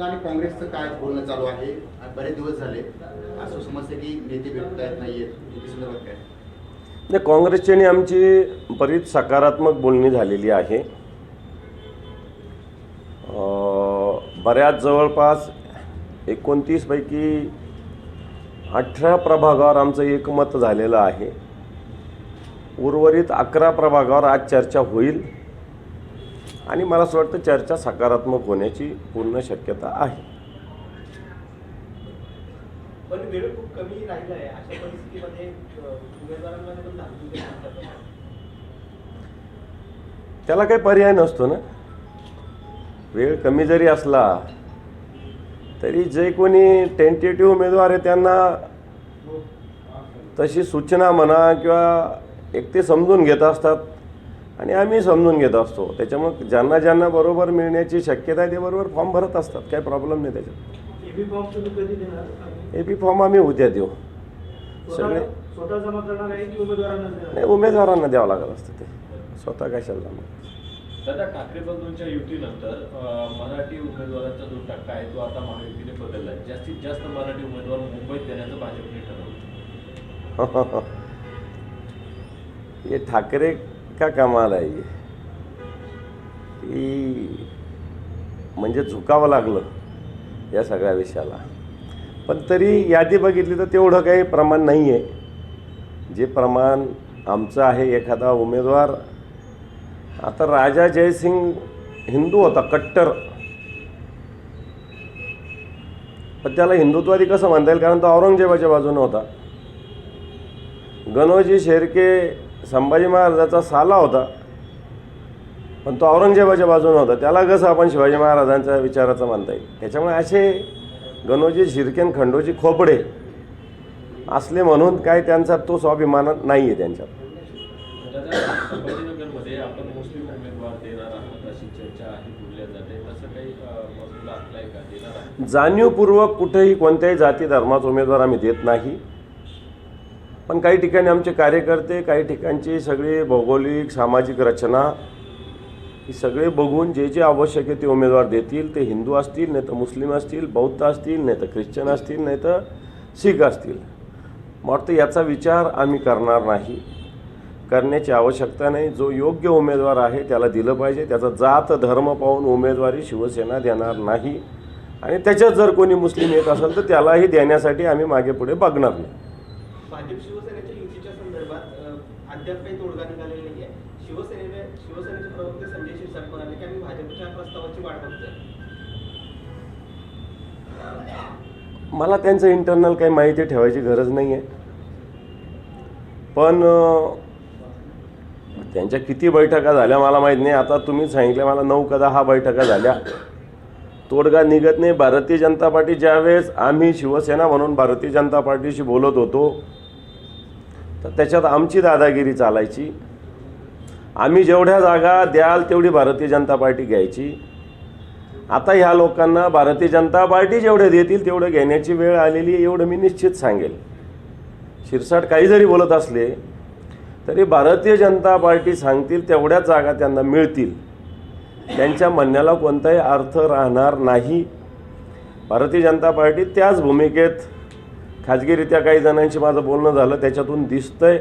आणि काँग्रेसचं काय बोलणं चालू आहे? आज बरेच दिवस झाले. असं समजतं की नेते भेटता येत नाहीयेत काय? नाही काँग्रेसची आणि आमची बरीच सकारात्मक बोलणी झालेली आहे. बऱ्याच जवळपास एकोणतीसपैकी अठरा प्रभागावर आमचं एकमत झालेलं आहे. उर्वरित अकरा प्रभागावर आज चर्चा होईल. आणि मला असं वाटतं चर्चा सकारात्मक होण्याची पूर्ण शक्यता आहे. पण वेळ खूप कमी राहिला आहे. अशा परिस्थितीमध्ये अ, उमेदवारांमध्ये पण धाकधुक आहे. त्याला काही पर्याय नसतो ना. वेळ कमी जरी असला तरी जे कोणी टेंटेटिव्ह उमेदवार आहे त्यांना तशी सूचना म्हणा किंवा एक ते समजून घेत असतात. आणि आम्ही समजून घेत असतो. त्याच्यामुळे ज्यांना ज्यांना बरोबर मिळण्याची शक्यता आहे ते बरोबर फॉर्म भरत असतात. काही प्रॉब्लेम नाही त्याच्यात. एबी फॉर्म तुम्ही कधी देणार? ए पी फॉर्म आम्ही उद्या देऊ. सगळे स्वतः स्वतः जमा करणार आहे की उमेदवारांना देणार नाही उमेदवारांना द्यावं लागत असतं ते. स्वतः कशाला मग दादा ठाकरे बंधूंच्या युतीनंतर अं, मराठी उमेदवारांचा जो टक्का आहे तो आता महायुतीने बदलला आहे जास्तीत जास्त मराठी उमेदवार मुंबईत देण्याचं भाजपने ठरवलं. ये ठाकरे का कमाल आहे. की म्हणजे झुकावं लागलं या सगळ्या विषयाला. पण तरी यादी बघितली तर तेवढं काही प्रमाण नाही आहे जे प्रमाण आमचं आहे एखादा उमेदवार आता राजा जयसिंग हिंदू होता कट्टर. पण त्याला हिंदुत्वादी कसं म्हणता येईल? कारण तो औरंगजेबाच्या बाजूने होता. गणोजी शेरके संभाजी महाराजाचा साला होता. पण तो औरंगजेबाच्या बाजूने होता. त्याला कसं आपण शिवाजी महाराजांच्या विचाराचं म्हणता येईल? त्याच्यामुळे असे गणोजी शिर्के आणि खंडोजी खोपडे असले म्हणून काय त्यांचा तो स्वाभिमान नाही आहे त्यांच्यात जाणीवपूर्वक कुठेही कोणत्याही जाती धर्माचा उमेदवार आम्ही देत नाही. पण काही ठिकाणी आमचे कार्यकर्ते काही ठिकाणची सगळी भौगोलिक सामाजिक रचना ही सगळे बघून जे जे आवश्यक आहे ते उमेदवार देतील. ते हिंदू असतील नाही तर मुस्लिम असतील बौद्ध असतील नाही तर ख्रिश्चन असतील नाही तर शीख असतील. मग वाटतं याचा विचार आम्ही करणार नाही. करण्याची आवश्यकता नाही. जो योग्य उमेदवार आहे त्याला दिलं पाहिजे. त्याचा जात धर्म पाहून उमेदवारी शिवसेना देणार नाही. आणि त्याच्यात जर कोणी मुस्लिम येत असेल तर त्यालाही देण्यासाठी आम्ही मागे पुढे बघणार नाही. भाजप शिवसेनेच्या युतीच्या संदर्भात अद्याप काही तोडगा निघालेला नाही आहे शिवसेनेने शिवसेनेचे प्रवक्ते संजय शिरसाट म्हणाले की आम्ही भाजपच्या प्रस्तावाची वाट बघतोय. मला त्यांचं इंटरनल काही माहिती ठेवायची गरज नाही आहे पण त्यांच्या किती बैठका झाल्या मला माहीत नाही. आता तुम्ही सांगितलं मला नऊ का दहा बैठका झाल्या. तोडगा निघत नाही. भारतीय जनता पार्टी ज्यावेळेस आम्ही शिवसेना म्हणून भारतीय जनता पार्टीशी बोलत होतो तर त्याच्यात आमची दादागिरी चालायची. आम्ही जेवढ्या जागा द्याल तेवढी भारतीय जनता पार्टी घ्यायची. आता ह्या लोकांना भारतीय जनता पार्टी जेवढे देतील तेवढं घेण्याची वेळ आलेली आहे एवढं मी निश्चित सांगेल. शिरसाट काही जरी बोलत असले तरी भारतीय जनता पार्टी सांगतील तेवढ्याच जागा त्यांना मिळतील. त्यांच्या म्हणण्याला कोणताही अर्थ राहणार नाही. भारतीय जनता पार्टी त्याच भूमिकेत खाजगीरित्या काही जणांशी माझं बोलणं झालं त्याच्यातून दिसतंय.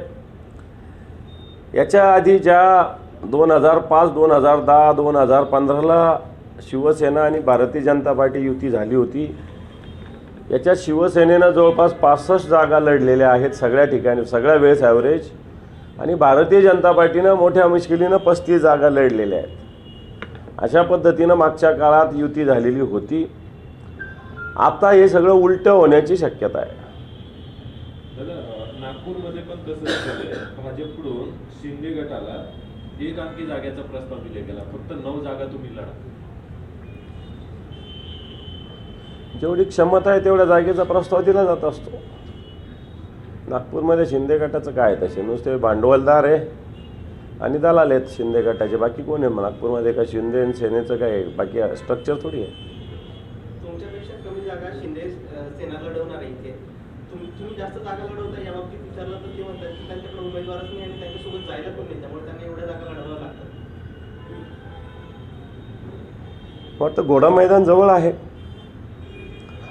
याच्या आधी ज्या दोन हजार पाच दोन हजार दहा दोन हजार पंधराला शिवसेना आणि भारतीय जनता पार्टी युती झाली होती. याच्यात शिवसेनेनं जवळपास पासष्ट जागा लढलेल्या आहेत सगळ्या ठिकाणी सगळ्या वेळेस ॲव्हरेज आणि भारतीय जनता पार्टीनं मोठ्या मुश्किलीनं पस्तीस जागा लढलेल्या आहेत. अशा पद्धतीनं मागच्या काळात युती झालेली होती. आता हे सगळं उलटं होण्याची शक्यता आहे. दादा नागपूरमध्ये पण तसंच झालंय. भाजपकडून शिंदे गटाला एक अंकी जागेचा प्रस्ताव दिला गेला. फक्त नऊ जागा तुम्ही लढा. जेवढी क्षमता आहे तेवढ्या जागेचा प्रस्ताव दिला जात असतो. नागपूरमध्ये शिंदे गटाचं काय तसे नुसते भांडवलदार आहे आणि दलाल आहेत शिंदे गटाचे. बाकी कोण आहे? मग नागपूरमध्ये का शिंदे आणि सेनेचं काय बाकी स्ट्रक्चर थोडी आहे. तुमच्यापेक्षा कमी जागा शिंदे सेना लढवणार तुम्ही जास्त जागा लढवता या बाबतीत विचारलं तर ते म्हणतात की त्यांच्याकडे उमेदवारच नाही आणि त्यांच्यासोबत जायला पण नाही त्यामुळे त्यांना एवढ्या जागा लढवाव्या लागतात. वाटतं घोडा मैदान जवळ आहे.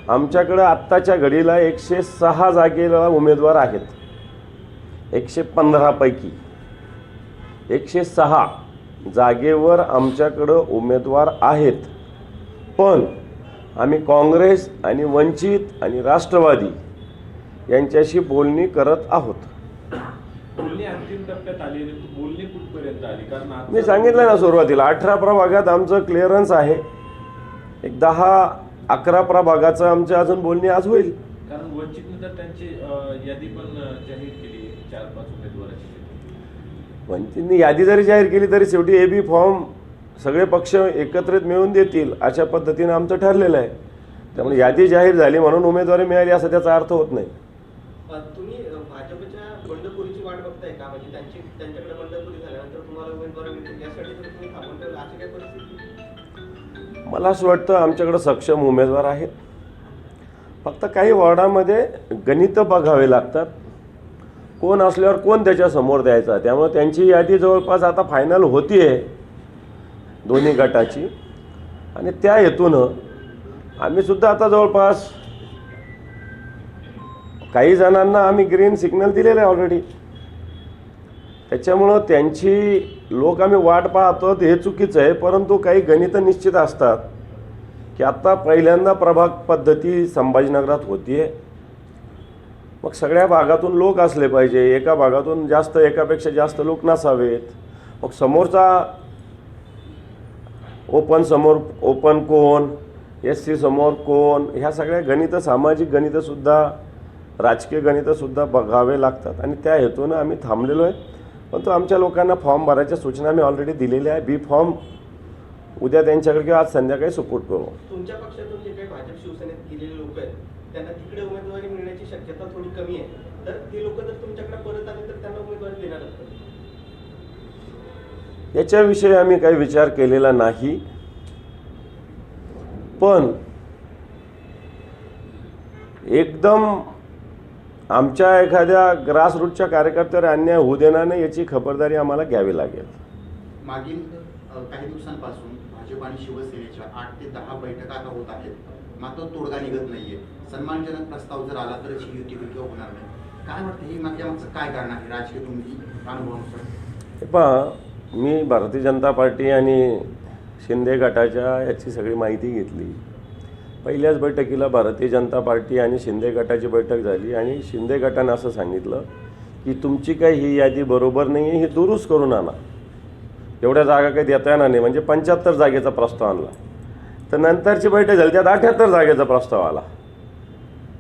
आमच्याकडं आत्ताच्या घडीला एकशे सहा जागेला उमेदवार आहेत. एकशे पंधरापैकी एकशे सहा जागेवर आमच्याकडं उमेदवार आहेत. पण आम्ही काँग्रेस आणि वंचित आणि राष्ट्रवादी यांच्याशी बोलणी करत आहोत. मी सांगितलं ना सुरुवातीला अठरा प्रभागात आमचं क्लिअरन्स आहे. एक दहा अकरा प्रभागाचं आमचं अजून बोलणी आज होईल. कारण वंचितनं त्यांची यादी पण अं, जाहीर केली आहे, चार पाच उमेदवाराची. वंचितनी यादी जरी जाहीर केली तरी शेवटी ए बी फॉर्म सगळे पक्ष एकत्रित मिळून देतील अशा पद्धतीनं आमचं ठरलेलं आहे. त्यामुळे यादी जाहीर झाली म्हणून उमेदवारी मिळाली असा त्याचा अर्थ होत नाही. तुम्ही भाजपच्या बंडखोरीची वाट बघताय का? म्हणजे त्यांची त्यांच्याकडे बंडखोरी झाल्यानंतर तुम्हाला उमेदवारी मिळतील यासाठी तर तुम्ही थांबून ठेवलं. अशी काय परिस्थिती? मला असं वाटतं आमच्याकडं सक्षम उमेदवार आहेत. फक्त काही वॉर्डामध्ये गणितं बघावे लागतात. कोण असल्यावर कोण त्याच्यासमोर द्यायचा? त्यामुळे त्यांची यादी जवळपास आता फायनल होती आहे दोन्ही गटाची. आणि त्या हेतूनं आम्हीसुद्धा आता जवळपास काही जणांना आम्ही ग्रीन सिग्नल दिलेले आहे ऑलरेडी त्याच्यामुळं त्यांची लोक आम्ही वाट पाहतो हे चुकीचं आहे परंतु काही गणितं निश्चित असतात की आत्ता पहिल्यांदा प्रभाग पद्धती संभाजीनगरात होतीये. मग सगळ्या भागातून लोक असले पाहिजे एका भागातून जास्त एकापेक्षा जास्त लोक नसावेत. मग समोरचा ओपन समोर ओपन कोण? एस सी समोर कोण? ह्या सगळ्या गणितं सामाजिक गणितंसुद्धा राजकीय गणितंसुद्धा बघावे लागतात. आणि त्या हेतूनं आम्ही थांबलेलो आहे. परंतु आमच्या लोकांना फॉर्म भरायच्या सूचना आम्ही ऑलरेडी दिलेल्या आहे. बी फॉर्म उद्या त्यांच्याकडे किंवा आज संध्याकाळी सुपूट करू. तुमच्या पक्षातून जे काही भाजप शिवसेनेत गेलेले लोक आहेत त्यांना तिकडे उमेदवारी मिळण्याची शक्यता थोडी कमी आहे. तर ते लोक जर तुमच्याकडे परत आले तर त्यांना उमेदवारी देणार याच्याविषयी आम्ही काही विचार केलेला नाही. पण एकदम आमच्या एखाद्या ग्रासरूटच्या कार्यकर्त्यावर अन्याय होऊ देणार नाही याची खबरदारी आम्हाला घ्यावी लागेल. मागील काही दिवसांपासून भाजप आणि शिवसेनेच्या आठ ते दहा बैठका आता होत आहेत. मात्र तोडगा निघत नाहीये. सन्मानजनक प्रस्ताव जर आला तरच ही युती किंवा होणार नाही. काय वाटतं ही मागच्या मागचं काय कारण आहे? राजकीय तुम्ही अनुभवानुसार. हे पहा मी भारतीय जनता पार्टी आणि शिंदे गटाच्या याची सगळी माहिती घेतली. पहिल्याच बैठकीला भारतीय जनता पार्टी आणि शिंदे गटाची बैठक झाली आणि शिंदे गटानं असं सांगितलं की तुमची काही ही यादी बरोबर नाही आहे ही दुरुस्त करून आणा. एवढ्या जागा काही देता येणार नाही. म्हणजे पंच्याहत्तर जागेचा प्रस्ताव आणला. तर नंतरची बैठक झाली त्यात अठ्याहत्तर जागेचा प्रस्ताव आला.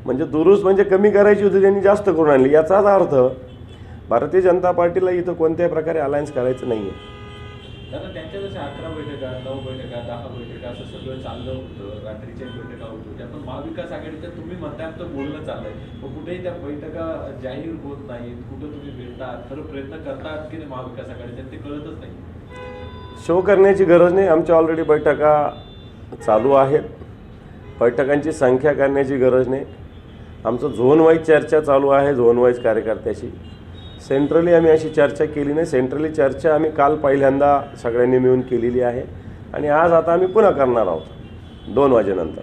म्हणजे दुरुस्त म्हणजे कमी करायची होती त्यांनी जास्त करून आणली. याचाच अर्थ भारतीय जनता पार्टीला इथं कोणत्याही प्रकारे अलायन्स करायचं नाही आहे कारण त्यांच्या जशा अकरा बैठका नऊ बैठका दहा बैठका असं सगळं चाललं होतं रात्रीच्या बैठका होत होत्या. पण महाविकास आघाडीच्या तुम्ही म्हणतात तर बोलणं चाललंय. पण कुठेही त्या बैठका जाहीर होत नाहीत कुठं तुम्ही भेटतात खरं प्रयत्न करतात की नाही महाविकास आघाडीच्या ते कळतच नाही. शो करण्याची गरज नाही. आमच्या ऑलरेडी बैठका चालू आहेत. बैठकांची संख्या करण्याची गरज नाही. आमचं झोन वाईज चर्चा चालू आहे झोन वाईज कार्यकर्त्याशी. सेंट्रली आम्ही अशी चर्चा केली नाही. सेंट्रली चर्चा आम्ही काल पहिल्यांदा सगळ्यांनी मिळून केलेली आहे. आणि आज आता आम्ही पुन्हा करणार आहोत. दोन वाजेनंतर.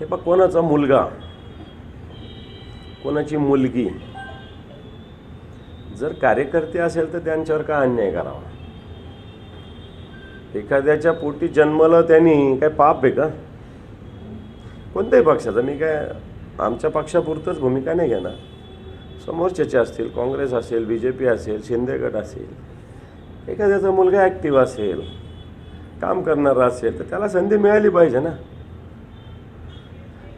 हे बघ कोणाचा मुलगा कोणाची मुलगी जर कार्यकर्ते असेल तर त्यांच्यावर का अन्याय करावा? एखाद्याच्या पोटी जन्मलं त्यांनी काय पाप आहे का? कोणत्याही पक्षाचा. मी काय आमच्या पक्षापुरतंच भूमिका नाही घेणार. समोरच्याचे असतील काँग्रेस असेल बी जे पी असेल शिंदे गट असेल एखाद्याचा मुलगा ॲक्टिव्ह असेल काम करणारा असेल तर त्याला संधी मिळाली पाहिजे ना.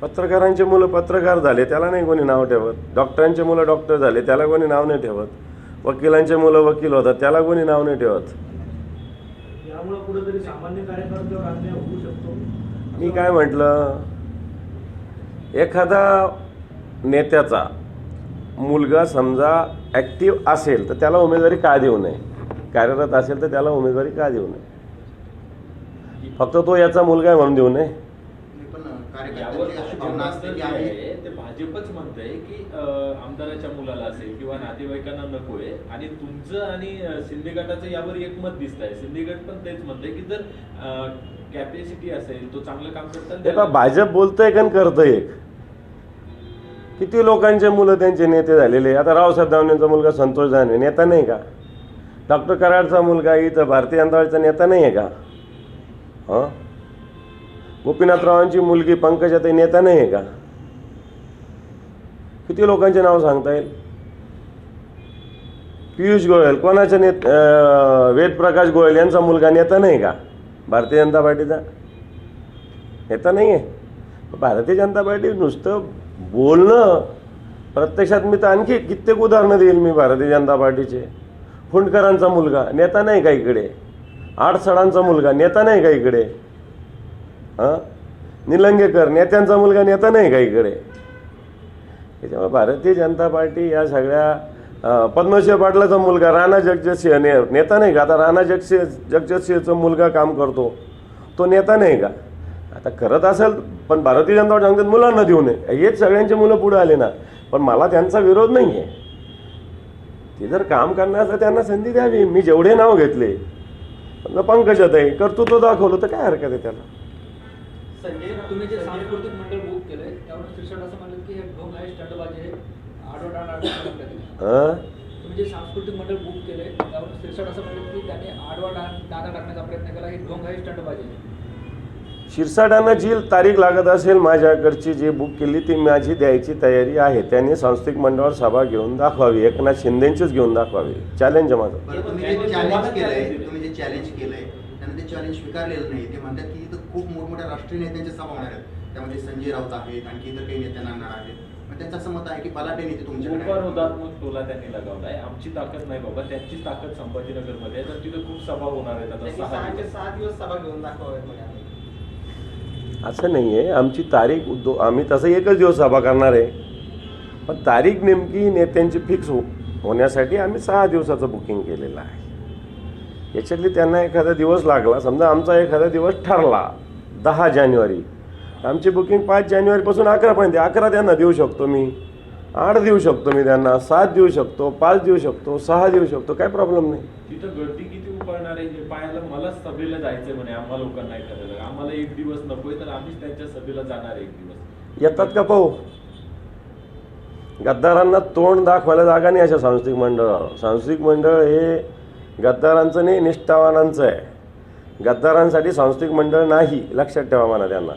पत्रकारांचे मुलं पत्रकार झाले त्याला नाही कोणी नाव ठेवत. डॉक्टरांचे मुलं डॉक्टर झाले त्याला कोणी नाव नाही ठेवत. वकिलांचे मुलं वकील होतात त्याला कोणी नाव नाही ठेवत. मी काय म्हटलं? एखादा नेत्याचा मुलगा समजा ॲक्टिव्ह असेल तर त्याला उमेदवारी का देऊ नये? कार्यरत असेल तर त्याला उमेदवारी का देऊ नये? फक्त तो याचा मुलगा आहे म्हणून देऊ नये? यावर ते भाजपच म्हणतंय की आमदाराच्या मुलाला असेल किंवा नातेवाईकांना नकोय. आणि तुमचं आणि शिंदे गटाचं यावर एक मत दिसत आहे शिंदे गट पण तेच म्हणतंय की जर कॅपॅसिटी असेल तो चांगलं काम ते करताना पहा भाजप बोलतंय का करतंय? एक किती लोकांचे मुलं त्यांचे नेते झालेले? आता रावसाहेब दानवेंचा मुलगा संतोष दानवे नेता नाही का? डॉक्टर कराडचा मुलगा इथं भारतीय जनता पार्टीचा नेता नाही आहे का? हां? गोपीनाथरावांची मुलगी पंकजाताई नेता नाही आहे का? किती लोकांचे नाव सांगता येईल? पियुष गोयल कोणाच्या नेत वेद वेदप्रकाश गोयल यांचा मुलगा नेता नाही का? भारतीय जनता पार्टीचा? नेता नाही आहे. भारतीय जनता पार्टी नुसतं बोलणं प्रत्यक्षात मी तर आणखी कित्येक उदाहरणं देईल मी भारतीय जनता पार्टीचे. फुंडकरांचा मुलगा नेता नाही का इकडे? आडसडांचा मुलगा नेता नाही का इकडे? हां? निलंगेकर नेत्यांचा मुलगा नेता नाही का इकडे? त्याच्यामुळे भारतीय जनता पार्टी या सगळ्या पद्मसिंह पाटलाचा मुलगा राणा जगजसिंह ने नेता नाही का? आता राणा जगसिंह जगजसिंहचा मुलगा काम करतो. तो नेता नाही का? आता करत असेल पण भारतीय जनता पार्टी सांगतात मुलांना देऊ नये. हेच सगळ्यांचे मुलं पुढे आले ना. पण मला त्यांचा विरोध नाही आहे ते जर काम करण्याचं त्यांना संधी द्यावी. मी जेवढे नाव घेतले. समजा पंकजात आहे. कर्तृत्व दाखवलं तर काय हरकत आहे त्याला? संजय तुम्ही जे सांस्कृतिक मंडळ बुक केलंय त्यावर शिक्षण असं म्हणलं की हे ढोंग आहे स्टंटबाजी आहे आडवडाण हां? तुम्ही जे सांस्कृतिक मंडळ बुक केलंय त्यावर शिक्षण असं म्हणलं की त्यांनी आडवा दादा टाकण्याचा प्रयत्न केला ही ढोंग आहे स्टंटबाजी आहे. शिरसाटांना जी तारीख लागत असेल माझ्याकडची जी बुक केली ती माझी द्यायची तयारी आहे. त्यांनी सांस्कृतिक मंडळावर सभा घेऊन दाखवावी. एकनाथ शिंदेचीच घेऊन दाखवावी. चॅलेंज माझं. तुम्ही जे चॅलेंज केलंय. तुम्ही जे चॅलेंज केलंय त्यांना ते चॅलेंज स्वीकारलेलं नाही. ते म्हणतात की खूप मोठमोठ्या राष्ट्रीय नेत्यांच्या सभा होणार आहेत. त्यामध्ये संजय राऊत आहेत आणखी इतर काही नेत्यांना आणणार आहेत. त्यांचं असं मत आहे की पलाटे नेते तुमच्याकडे टोला त्यांनी लगावलाय. आमची ताकद नाही बाबा त्यांची ताकद संभाजीनगरमध्ये आहे. तर तिथे खूप सभा होणार आहेत सहा दिवस. सभा घेऊन आम्ही. असं नाही आहे आमची तारीख दो आम्ही तसं एकच दिवस सभा करणार आहे. पण तारीख नेमकी नेत्यांची फिक्स हो होण्यासाठी आम्ही सहा दिवसाचं बुकिंग केलेलं आहे. याच्यातली त्यांना एखादा दिवस लागला. समजा आमचा एखादा दिवस ठरला दहा जानेवारी. आमची बुकिंग पाच जानेवारीपासून अकरापर्यंत. अकरा त्यांना देऊ शकतो मी. आठ देऊ शकतो मी त्यांना. सात देऊ शकतो. पाच देऊ शकतो. सहा देऊ शकतो. काय प्रॉब्लेम नाही. तिथं गर्दी किती उभारणार आहे हे पाहायला मला सभेला जायचंय म्हणे. आम्हा लोकांना ठरवलं आम्हाला एक दिवस नकोय तर आम्हीच त्यांच्या सभेला जाणार एक दिवस. येतात का पाहू? गद्दारांना तोंड दाखवायला जागा नाही अशा सांस्कृतिक मंडळावर. सांस्कृतिक मंडळ हे गद्दारांचं नाही निष्ठावानांचं आहे. गद्दारांसाठी सांस्कृतिक मंडळ नाही लक्षात ठेवा म्हणा त्यांना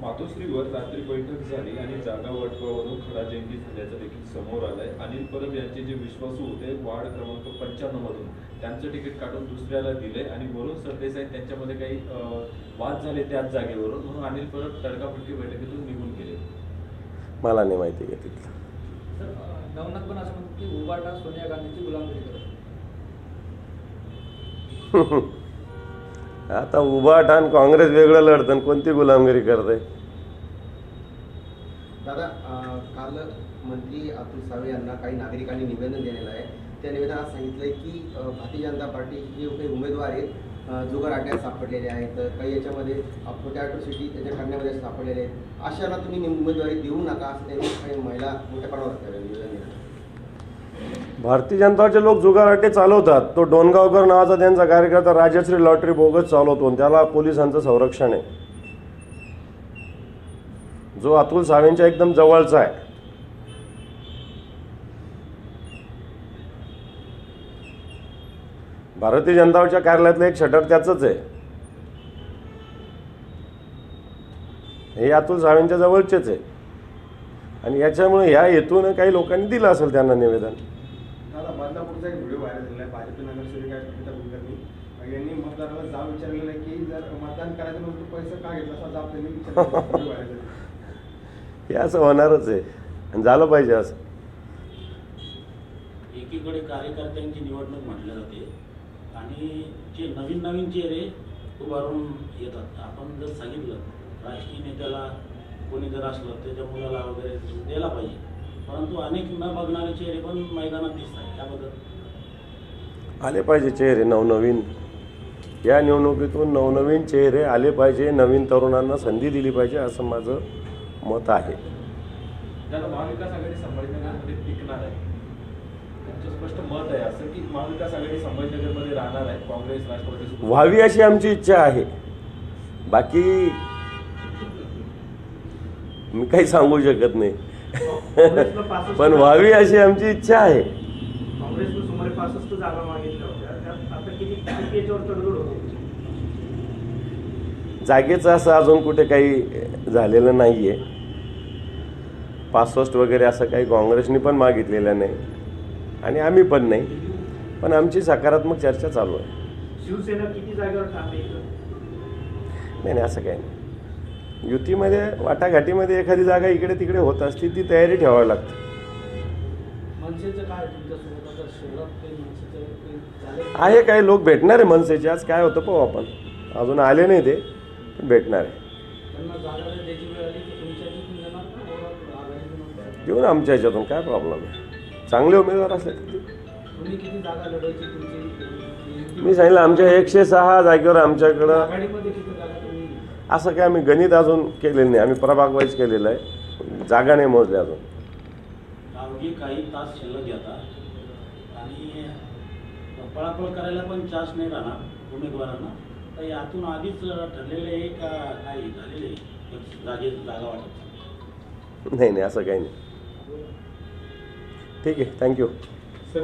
मातोश्रीवर रात्री बैठक झाली आणि जागा वाटपावरून खडा जयंती झाल्याचं देखील समोर आलंय. अनिल परब यांचे जे विश्वासू होते वार्ड क्रमांक पंच्याण्णव मधून त्यांचं तिकीट काढून दुसऱ्याला दिलंय आणि वरून सरदेसाई त्यांच्यामध्ये काही वाद झाले त्याच जागेवरून. म्हणून अनिल परब तडकाफडकी बैठकीतून निघून गेले. मला नाही माहिती का तिथलं. तर अं, नवनाथ पण असं म्हणतो की उबाटा सोनिया गांधीची गुलामगिरी करतो आता उभाट आणि काँग्रेस वेगळं लढतं कोणती गुलामगिरी करते दादा काल मंत्री अतुल सावे यांना काही नागरिकांनी निवेदन दिलेलं आहे. त्या निवेदनात सांगितलंय की भारतीय जनता पार्टी हे काही उमेदवार आहेत जुगार अड्ड्यात सापडलेले आहेत तर काही याच्यामध्ये खोट्या सिटी त्याच्या करण्यामध्ये सापडलेले आहेत. अशांना तुम्ही उमेदवारी देऊ नका असं त्यांनी काही महिला मोठ्या प्रमाणावर निवेदन दिलं. भारतीय जनताचे लोक जुगाराटे चालवतात. तो डोनगावकर नावाचा त्यांचा कार्यकर्ता राजश्री लॉटरी बोगस चालवतो आणि त्याला पोलिसांचं संरक्षण आहे. जो अतुल सावेंच्या एकदम जवळचा आहे. भारतीय जनताच्या कार्यालयातलं एक शटर त्याचंच आहे. हे अतुल सावेंच्या जवळचेच आहे. आणि याच्यामुळे ह्या हेतून काही लोकांनी दिलं असेल त्यांना निवेदन. बदलापूरचा एक व्हिडिओ व्हायरल झाला आहे. भाजप नगरसेविका कविता कुलकर्णी. यांनी मतदाराला जाब विचारलेला आहे की जर मतदान करायचं नव्हतं तर पैसे का घेतला? असा जाब त्यांनी विचारलेला व्हिडिओ व्हायरल झाला हे असं होणारच आहे. आणि झालं पाहिजे असं. एकीकडे कार्यकर्त्यांची निवडणूक म्हटल्या जाते आणि जे नवीन नवीन चेहरे उभारून येतात. आपण जर सांगितलं राजकीय नेत्याला कोणी जर असलं त्याच्या मुलाला वगैरे द्यायला पाहिजे. परंतु अनेक न बघणारे चेहरे पण मैदानात दिसत आहेत त्याबद्दल आले पाहिजे चेहरे नवनवीन. या निवडणुकीतून नवनवीन चेहरे आले पाहिजे नवीन तरुणांना संधी दिली पाहिजे असं माझं मत आहे. त्याला महाविकास आघाडी संभाजीनगरमध्ये टिकणार आहे त्यांचं स्पष्ट मत आहे असं की महाविकास आघाडी संभाजीनगरमध्ये राहणार आहे काँग्रेस राष्ट्रवादी सोबत. व्हावी अशी आमची इच्छा आहे. बाकी मी काही सांगू शकत नाही. पण व्हावी अशी आमची इच्छा आहे. जागा मागितल्या होत्या. त्यात आता किती किती याच्यावर तडजोड होते? जागेचं असं अजून कुठे काही झालेलं नाही आहे पासष्ट वगैरे असं काही काँग्रेसनी पण मागितलेलं नाही. आणि आम्ही पण नाही. पण आमची सकारात्मक चर्चा चालू आहे. शिवसेना किती जागेवर ठाकरे नाही नाही असं काही नाही. युतीमध्ये वाटाघाटीमध्ये एखादी जागा इकडे तिकडे होत असती ती तयारी ठेवावी लागते. मनसेचं काय तुमच्यासोबत? आता शहरात काही मनसेचं काही झाले आहे काही लोक भेटणार आहे मनसेचे. आज काय होतं पाहू आपण. अजून आले नाही ते पण भेटणार आहे. त्यांना ना आमच्या ह्याच्यातून काय प्रॉब्लेम आहे? चांगले उमेदवार असले मी सांगितलं आमच्या एकशे सहा जागेवर आमच्याकडं असं काय आम्ही गणित अजून केलेलं नाही. आम्ही प्रभाग वाईज केलेलं आहे. जागा नाही मोजल्या अजून. काही तास शिल्लक घेतात पळापळ करायला पण चान्स नाही राहणार उमेदवारांना. तर यातून आधीच ठरलेले आहे का काय झालेले आहे? जागे जागा वाटत नाही नाही असं काही नाही. ठीक आहे थँक्यू सर